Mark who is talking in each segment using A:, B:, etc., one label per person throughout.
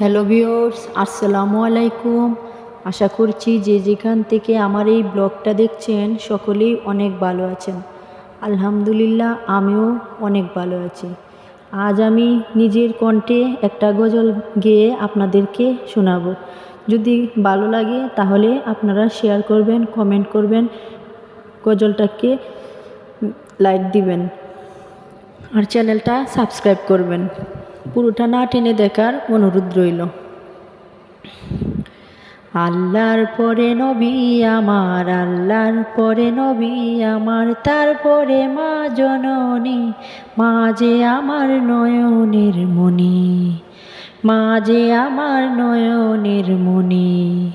A: Hello viewers আসসালামু আলাইকুম। আশা করছি যে যেখান থেকে আমার এই ব্লগটা দেখছেন, সকলেই অনেক ভালো আছেন। আলহামদুলিল্লাহ, আমিও অনেক ভালো আছি। আজ আমি নিজের কণ্ঠে একটা গজল গেয়ে আপনাদেরকে শোনাব। যদি ভালো লাগে, তাহলে আপনারা শেয়ার করবেন, কমেন্ট করবেন, গজলটাকে লাইক দিবেন। আর চ্যানেলটা সাবস্ক্রাইব করবেন। পুরোটা না টেনে দেখার অনুরোধ রইল। আল্লাহর পরে নবী আমার, আল্লাহর পরে নবী আমার, তারপরে মা জননী, মা যে আমার নয়নের মণি, মা যে আমার নয়নের মণি।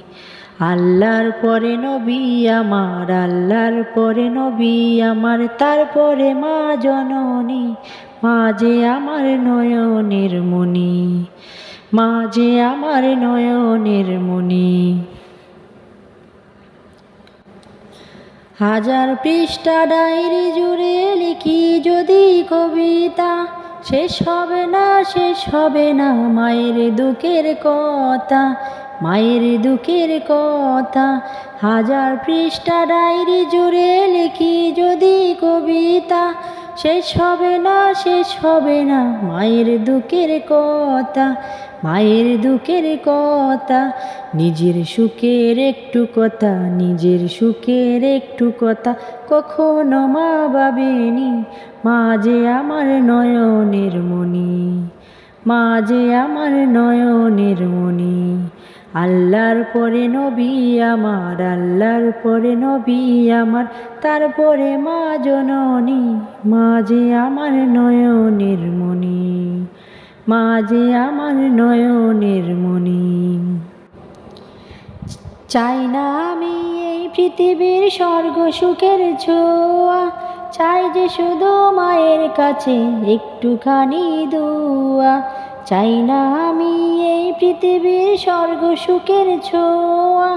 A: আল্লাহর পরে নবী আমার, আল্লাহর পরে নবী আমার, তারপরে মা জননী, মা যে আমার নয়নের মণি, মা যে আমার নয়নের মণি। হাজার পৃষ্ঠা ডায়েরি জুড়ে লিখি যদি কবিতা, শেষ হবে না, শেষ হবে না, মায়ের দুঃখের কথা। মায়ের দুঃখের কথা, হাজার পৃষ্ঠা ডায়েরি জুড়ে লিখি যদি কবিতা, শেষ হবে না, শেষ হবে না মায়ের দুঃখের কথা, মায়ের দুঃখের কথা, নিজের সুখের একটু কথা, নিজের সুখের একটু কথা, কখনো মা ভাবেনি, মা যে আমার নয়নের মণি, মা যে আমার নয়নের মণি আল্লাহর পরে নবী আমার, আল্লাহর পরে নবী আমার, তারপরে মা জননী, মা যে আমার নয়নের মণি, মা যে আমার নয়নের মণি। চাই না আমি এই পৃথিবীর স্বর্গ সুখের ছোঁয়া, চাই যে শুধু মায়ের কাছে একটুখানি দোয়া চাই না আমি এই পৃথিবীর স্বর্গ সুখের ছোঁয়া।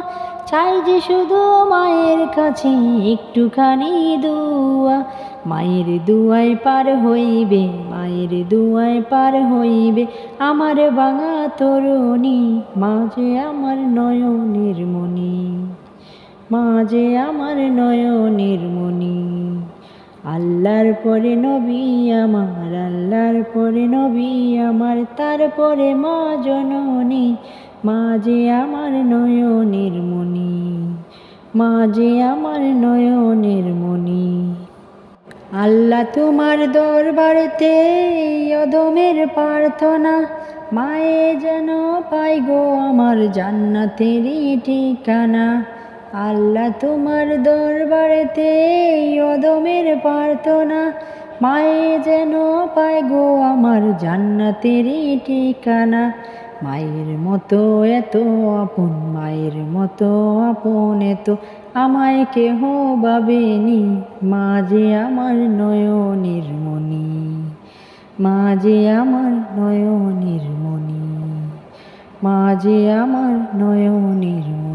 A: চাই যে শুধু মায়ের কাছে একটুখানি দোয়া। মায়ের দুয়ায় পার হইবে, মায়ের দুয়ায় পার হইবে আমার বাঙা তরুণী। মা যে আমার নয়নের মণি, মা যে আমার নয়নের মণি। আল্লাহর পরে নবী আমার, আল্লাহর পরে নবী আমার, তারপরে মা জননী, মা যে আমার নয়নের মণি, মা যে আমার নয়নের মণি। আল্লাহ তোমার দরবারেতে অদমের প্রার্থনা, মায়ে যেন পাই গো আমার জান্নাতেরই ঠিকানা। আল্লাহ তোমার দরবারেতে অদমের প্রার্থনা। মায়ে যেন পায় গো আমার জান্নাতেরই ঠিকানা। মায়ের মতো এত আপন, মায়ের মতো আপন এত। আমায় কেহ ভাবেনি, মা যে আমার নয়নের মণি। মা যে আমার নয়নের মণি। মা যে আমার নয়নের